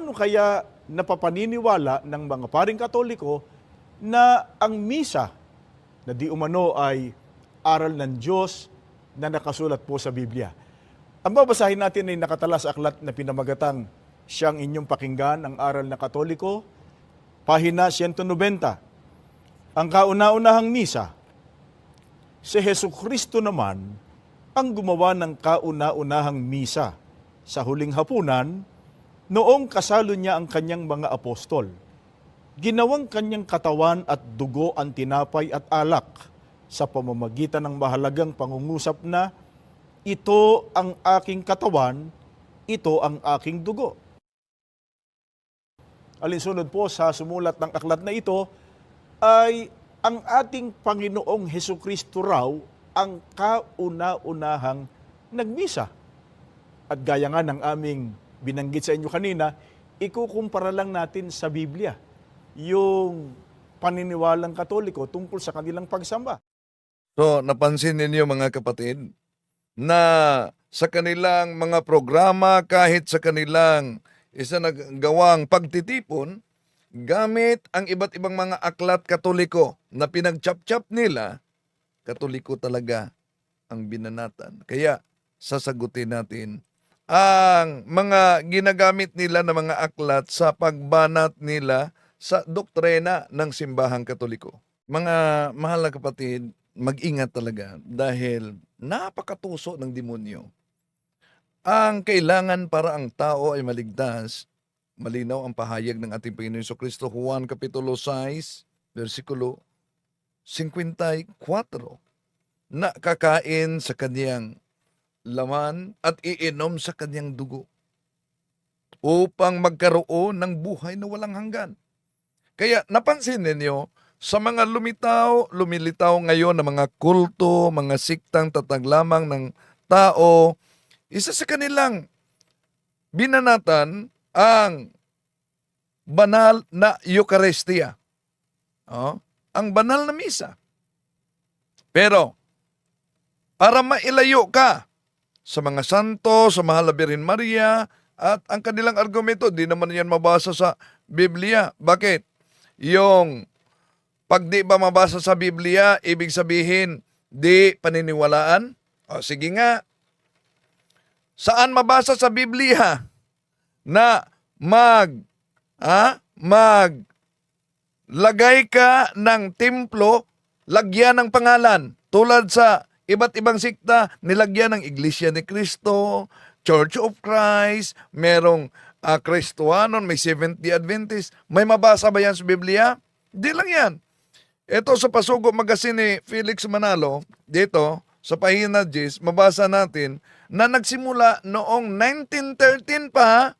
Ano kaya napapaniniwala ng mga paring katoliko na ang misa na di umano ay aral ng Diyos na nakasulat po sa Biblia? Ang babasahin natin ay nakatala sa aklat na pinamagatang siyang inyong pakinggan, ang aral na katoliko, pahina 190. Ang kauna-unahang misa, si Heso Kristo naman ang gumawa ng kauna-unahang misa sa huling hapunan noong kasalo niya ang kanyang mga apostol. Ginawang kanyang katawan at dugo ang tinapay at alak sa pamamagitan ng mahalagang pangungusap na ito ang aking katawan, ito ang aking dugo. Alinsunod po sa sumulat ng aklat na ito ay ang ating Panginoong Heso Kristo raw ang kauna-unahang nagmisa. At gaya nga ng aming binanggit sa inyo kanina, ikukumpara lang natin sa Biblia yung paniniwalang katoliko tungkol sa kanilang pagsamba. So, napansin ninyo mga kapatid na sa kanilang mga programa kahit sa kanilang isa nagawang pagtitipon gamit ang iba't ibang mga aklat katoliko na pinagchap-chap nila, katoliko talaga ang binanatan. Kaya sasagutin natin ang mga ginagamit nila na mga aklat sa pagbanat nila sa doktrina ng simbahang katoliko. Mga mahal na kapatid, mag-ingat talaga dahil napakatuso ng demonyo. Ang kailangan para ang tao ay maligtas, malinaw ang pahayag ng ating Panginoon Hesus Kristo, Juan Kapitulo 6, versikulo 54, na kakain sa kanyang laman at iinom sa kanyang dugo upang magkaroon ng buhay na walang hanggan. Kaya napansin ninyo, sa mga lumitaw, lumilitaw ngayon na mga kulto, mga siktang tatag lamang ng tao, isa sa kanilang binanatan ang banal na Eucharistia. Oh, ang banal na misa. Pero, para mailayo ka sa mga santo, sa mahal na Birhen Maria, at ang kanilang argumento, di naman yan mabasa sa Biblia. Bakit? Yung pag di ba mabasa sa Biblia, ibig sabihin, di paniniwalaan? O sige nga, saan mabasa sa Biblia na mag, ha, mag, lagay ka ng templo, lagyan ng pangalan. Tulad sa iba't ibang sikta, nilagyan ng Iglesia ni Cristo, Church of Christ, merong uh, Kristuanon, may 70 Adventist. May mabasa ba yan sa Biblia? Di lang yan. Ito sa Pasugo Magazine ni Felix Manalo, dito, sa pahina Gis, mabasa natin na nagsimula noong 1913 pa,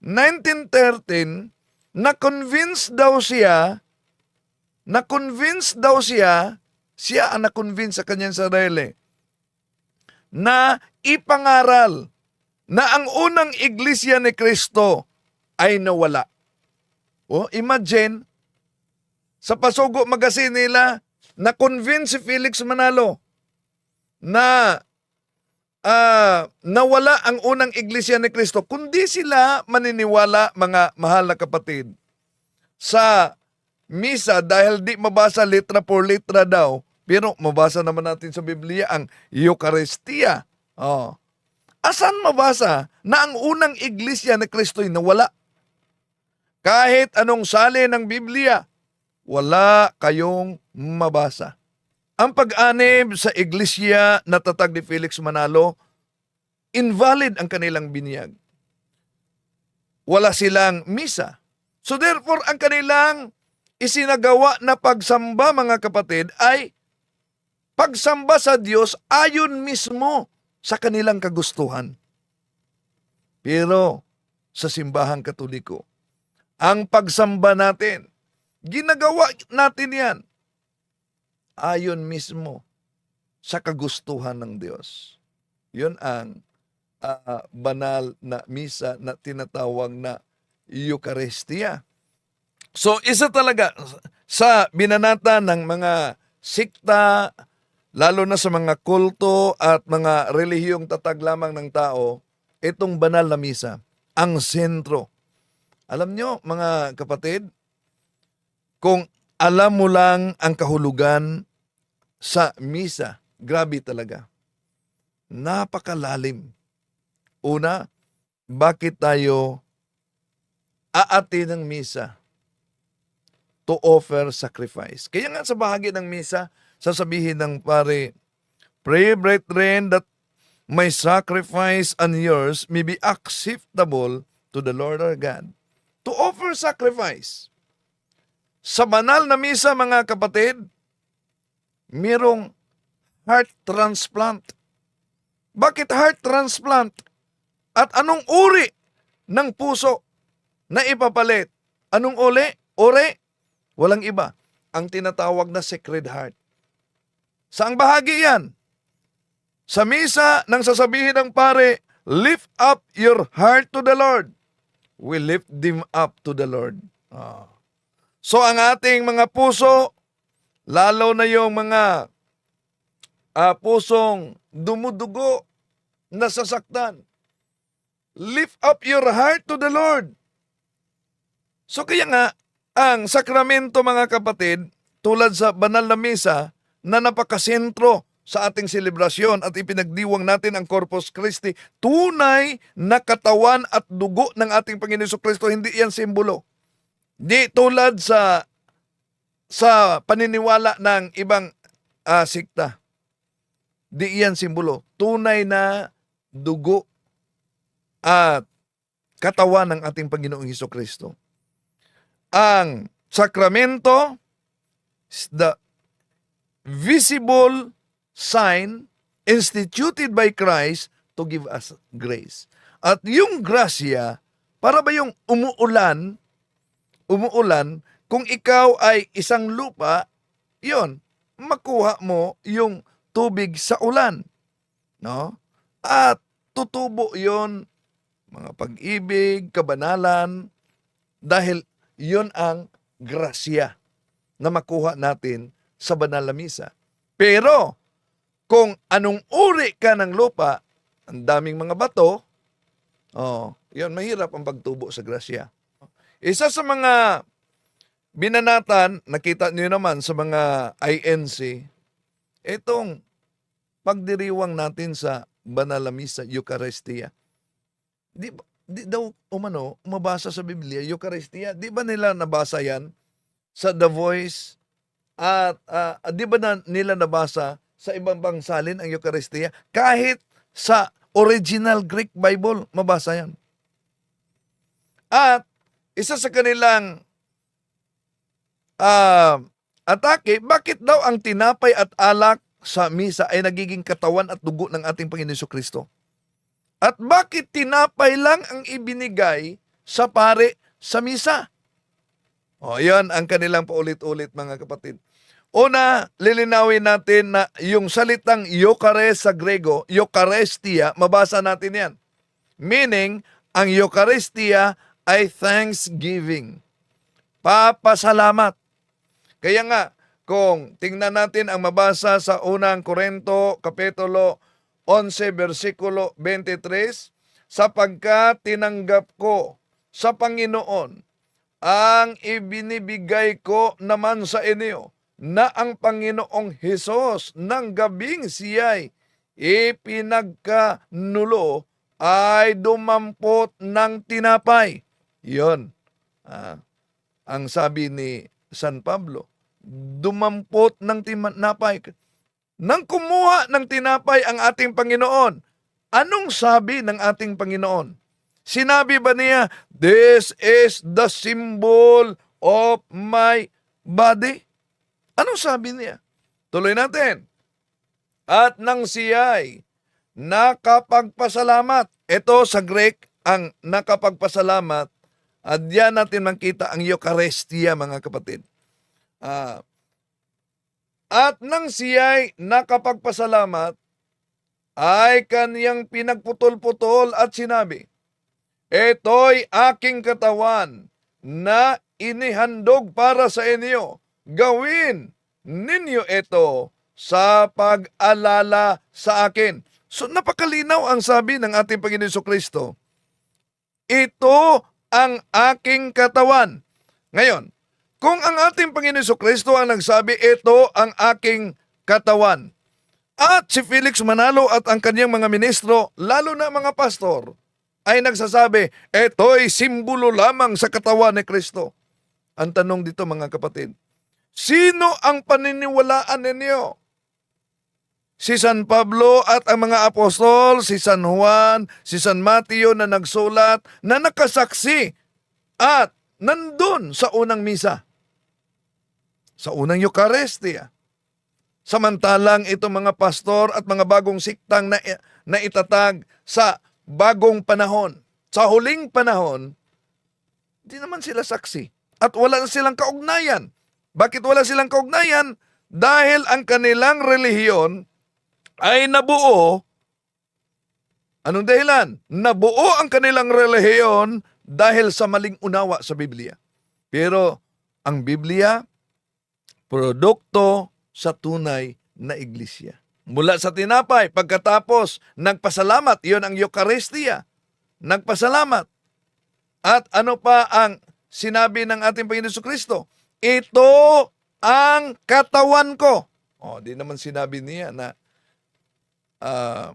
1913, na-convince daw siya, na-convince daw siya, siya ang na-convince sa kanyang sarili, na ipangaral na ang unang iglesia ni Kristo ay nawala. O, imagine, sa Pasugo Magazine nila, na-convince si Felix Manalo na ah, nawala ang unang iglesia ni Kristo, kundi sila maniniwala, mga mahal na kapatid, sa misa dahil di mabasa litra por litra daw, pero mabasa naman natin sa Biblia ang Eucharistia. Oh. Asan mabasa na ang unang iglesia ni Kristo ay nawala? Kahit anong sali ng Biblia, wala kayong mabasa. Ang pag-anib sa iglesia na tatag ni Felix Manalo, invalid ang kanilang binyag. Wala silang misa. So therefore, ang kanilang isinagawa na pagsamba mga kapatid ay pagsamba sa Diyos ayon mismo sa kanilang kagustuhan. Pero sa simbahang katoliko, ang pagsamba natin, ginagawa natin yan ayon mismo sa kagustuhan ng Diyos. Yun ang ah, banal na misa na tinatawag na Eucharistia. So isa talaga sa binanata ng mga sikta, lalo na sa mga kulto at mga relihiyong tatag lamang ng tao, itong banal na misa, ang sentro. Alam nyo, mga kapatid, kung alam mo lang ang kahulugan sa misa, grabe talaga. Napakalalim. Una, bakit tayo aati ng misa? To offer sacrifice. Kaya nga sa bahagi ng misa, sasabihin ng pare, Pray, brethren, that my sacrifice and yours may be acceptable to the Lord our God. To offer sacrifice. Sa banal na misa, mga kapatid, merong heart transplant. Bakit heart transplant? At anong uri ng puso na ipapalit? Anong uli? Uri? Walang iba. Ang tinatawag na sacred heart. Saang bahagi yan? Sa misa, nang sasabihin ng pare, lift up your heart to the Lord. We lift them up to the Lord. Ah. So ang ating mga puso, lalo na yung mga ah, pusong dumudugo, nasasaktan, lift up your heart to the Lord. So kaya nga, ang sakramento mga kapatid, tulad sa banal na misa, na napakasentro sa ating selebrasyon at ipinagdiwang natin ang Corpus Christi, tunay na katawan at dugo ng ating Panginoon Kristo, hindi yan simbolo. Di tulad sa sa paniniwala ng ibang ah, sikta. Di yan simbolo. Tunay na dugo at katawan ng ating Panginoong Heso Kristo. Ang sakramento the visible sign instituted by Christ to give us grace. At yung grasya, para ba yung umuulan, umuulan, kung ikaw ay isang lupa, yon makuha mo yung tubig sa ulan. No? At tutubo yon mga pag-ibig, kabanalan, dahil yon ang grasya na makuha natin sa banal na misa. Pero, kung anong uri ka ng lupa, ang daming mga bato, oh, yun, mahirap ang pagtubo sa grasya. Isa sa mga binanatan, nakita niyo naman sa mga INC, itong pagdiriwang natin sa banal na misa, Eucharistia. Di, di daw umano, umabasa sa Biblia, Eucharistia, di ba nila nabasa yan sa The Voice at ah, di ba na, nila nabasa sa ibang bangsalin ang Eucharistia? Kahit sa original Greek Bible, mabasa yan. At isa sa kanilang ah, atake, bakit daw ang tinapay at alak sa misa ay nagiging katawan at dugo ng ating Panginoon Kristo? At bakit tinapay lang ang ibinigay sa pare sa misa? O, yan ang kanilang paulit-ulit mga kapatid. Una, lilinawin natin na yung salitang Eucharist sa Grego, Eucharistia, mabasa natin yan. Meaning, ang Eucharistia ay thanksgiving. Papasalamat. Kaya nga, kung tingnan natin ang mabasa sa unang Korento, Kapitulo 11, versikulo 23, sapagkat tinanggap ko sa Panginoon ang ibinibigay ko naman sa inyo na ang Panginoong Hesus ng gabing siya'y ipinagkanulo ay dumampot ng tinapay. Yon. Ah, ang sabi ni San Pablo, dumampot ng tinapay. Nang kumuha ng tinapay ang ating Panginoon, anong sabi ng ating Panginoon? Sinabi ba niya, this is the symbol of my body? Anong sabi niya? Tuloy natin. At nang siya'y nakapagpasalamat. Ito sa Greek, ang nakapagpasalamat, at diyan natin makita ang Eucharistia, mga kapatid. Ah, at nang siya'y nakapagpasalamat, ay kaniyang pinagputol-putol at sinabi, Ito'y aking katawan na inihandog para sa inyo. Gawin ninyo ito sa pag-alala sa akin. So napakalinaw ang sabi ng ating Panginoon Kristo. Ito ang aking katawan. Ngayon, kung ang ating Panginoon Kristo ang nagsabi, ito ang aking katawan. At si Felix Manalo at ang kanyang mga ministro, lalo na mga pastor, ay nagsasabi, ito'y simbolo lamang sa katawan ni Kristo. Ang tanong dito mga kapatid, sino ang paniniwalaan ninyo? Si San Pablo at ang mga apostol, si San Juan, si San Mateo na nagsulat, na nakasaksi at nandun sa unang misa. Sa unang Eucharistia. Samantalang itong mga pastor at mga bagong siktang na, na itatag sa bagong panahon, sa huling panahon, di naman sila saksi. At wala na silang kaugnayan. Bakit wala silang kaugnayan? Dahil ang kanilang relihiyon ay nabuo. Anong dahilan? Nabuo ang kanilang relihiyon dahil sa maling unawa sa Biblia. Pero ang Biblia, produkto sa tunay na iglesia. Mula sa tinapay, pagkatapos nagpasalamat, iyon ang Eucharistia. Nagpasalamat. At ano pa ang sinabi ng ating Panginoon Kristo? Ito ang katawan ko. Oh, di naman sinabi niya na uh,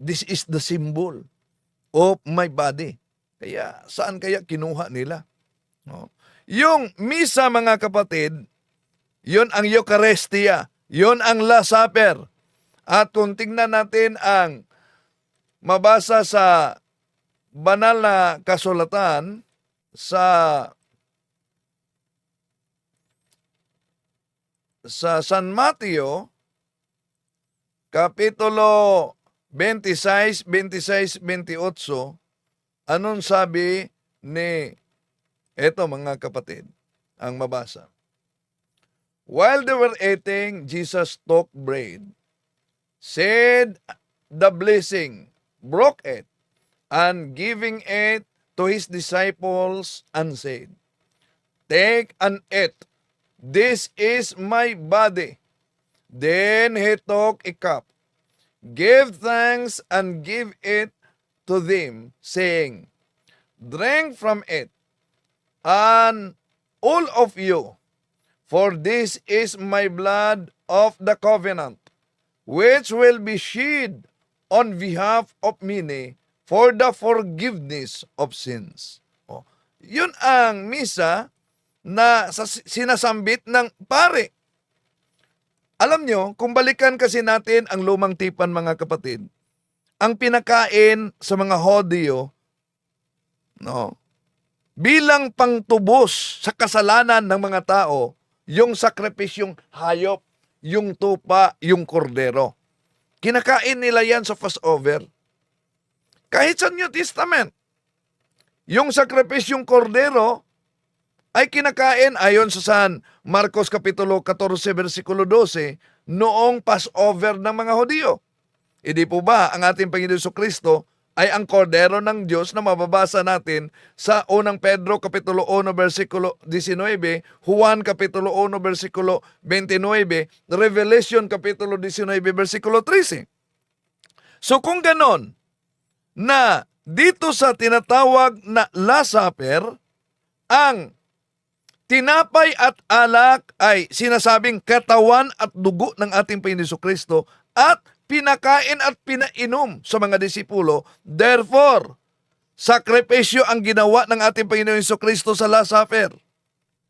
this is the symbol of my body. Kaya saan kaya kinuha nila? No? Yung misa mga kapatid, yun ang Eucharistia, yun ang Last Supper. At kung tingnan natin ang mabasa sa banal na kasulatan sa sa San Mateo Kapitulo 26, 26, 28, anong sabi ni eto mga kapatid, ang mabasa. While they were eating, Jesus took bread, said the blessing, broke it, and giving it to his disciples and said, Take and eat, this is my body. Then he took a cup, gave thanks, and gave it to them, saying, Drink from it, and all of you, for this is my blood of the covenant, which will be shed on behalf of many for the forgiveness of sins. Oh, yun ang misa na sa- sinasambit ng pare. Alam nyo, kung balikan kasi natin ang lumang tipan mga kapatid, ang pinakain sa mga hodyo, no, bilang pangtubos sa kasalanan ng mga tao, yung sakripisyong hayop, yung tupa, yung kordero. Kinakain nila yan sa Passover. Kahit sa New Testament, yung sakripisyong kordero ay kinakain ayon sa San Marcos Kapitulo 14 versikulo 12 noong Passover ng mga Hudyo. Hindi po ba ang ating Panginoon Kristo ay ang kordero ng Diyos na mababasa natin sa unang Pedro Kapitulo 1 versikulo 19, Juan Kapitulo 1 versikulo 29, Revelation Kapitulo 19 versikulo 13. So kung ganon, na dito sa tinatawag na Last Supper, ang tinapay at alak ay sinasabing katawan at dugo ng ating Panginoon Kristo at pinakain at pinainom sa mga disipulo. Therefore, sakripisyo ang ginawa ng ating Panginoon Kristo sa Last Supper.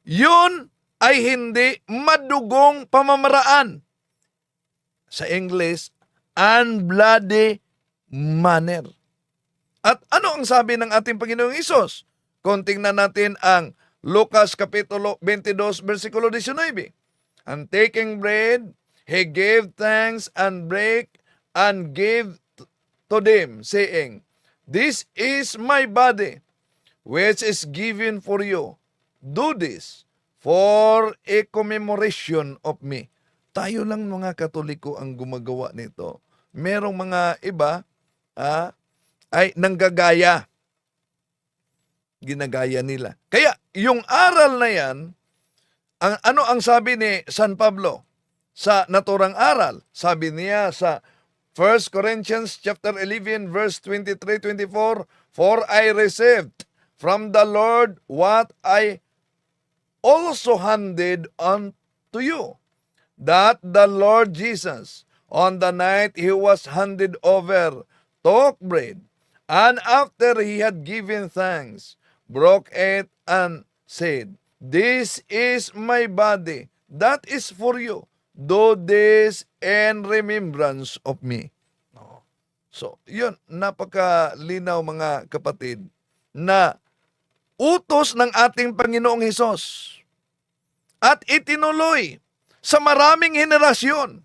Yun ay hindi madugong pamamaraan. Sa English, unbloody manner. At ano ang sabi ng ating Panginoong Isos? Kung tingnan natin ang Lucas Kapitulo 22, versikulo 19. And taking bread, he gave thanks and break and gave to them, saying, This is my body, which is given for you. Do this for a commemoration of me. Tayo lang mga Katoliko ang gumagawa nito. Merong mga iba, ah, ay nanggagaya. Ginagaya nila. Kaya yung aral na yan, ang, ano ang sabi ni San Pablo sa naturang aral? Sabi niya sa 1 Corinthians chapter 11 verse 23-24, For I received from the Lord what I also handed on to you, that the Lord Jesus, on the night he was handed over, took bread, and after he had given thanks, broke it and said, This is my body, that is for you. Do this in remembrance of me. So, yun, napakalinaw mga kapatid, na utos ng ating Panginoong Hesus at itinuloy sa maraming henerasyon.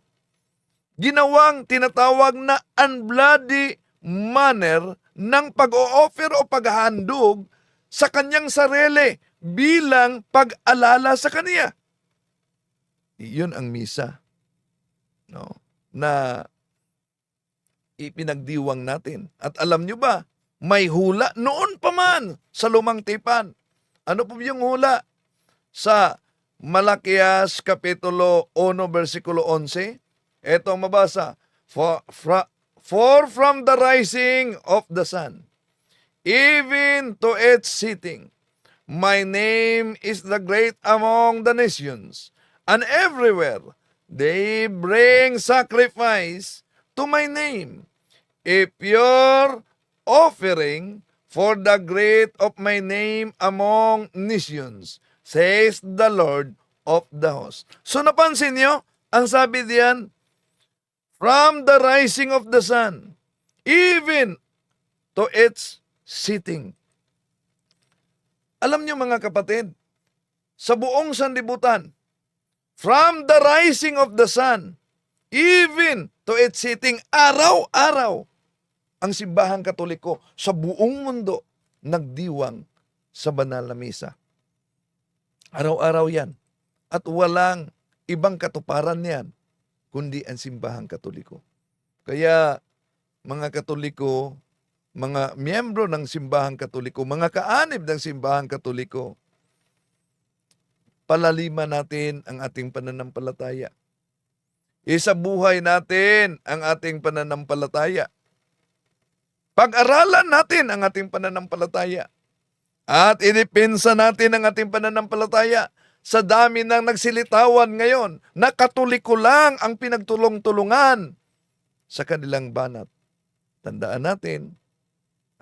Ginawang tinatawag na unbloody manner ng pag-o-offer o paghahandog sa kanyang sarili bilang pag-alala sa kanya. Iyon ang misa. No? Na ipinagdiwang natin. At alam nyo ba, may hula noon pa man sa lumang tipan. Ano po yung hula? Sa Malakias Kapitulo 1, versikulo 11, ito mabasa. For, fra, for from the rising of the sun, even to its setting, my name is the great among the nations, and everywhere they bring sacrifice to my name a pure offering for the great of my name among nations, says the Lord of the hosts. So napansin nyo, ang sabi diyan, from the rising of the sun, even to its setting. Alam nyo mga kapatid, sa buong sanlibutan, from the rising of the sun, even to its setting, araw-araw, ang simbahang katoliko sa buong mundo nagdiwang sa banal na misa. Araw-araw yan. At walang ibang katuparan yan, kundi ang simbahang katoliko. Kaya, mga katoliko, mga miyembro ng simbahang katoliko, mga kaanib ng simbahang katoliko, palaliman natin ang ating pananampalataya. Isa buhay natin ang ating pananampalataya. Pag-aralan natin ang ating pananampalataya. At inipinsa natin ang ating pananampalataya sa dami ng nagsilitawan ngayon na katoliko lang ang pinagtulong-tulungan sa kanilang banat. Tandaan natin,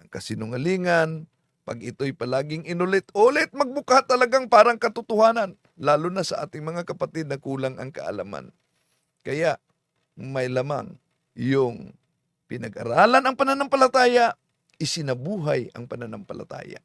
ang kasinungalingan, pag ito'y palaging inulit-ulit, magbuka talagang parang katotohanan, lalo na sa ating mga kapatid na kulang ang kaalaman. Kaya, may lamang yung pinag-aralan ang pananampalataya, isinabuhay ang pananampalataya.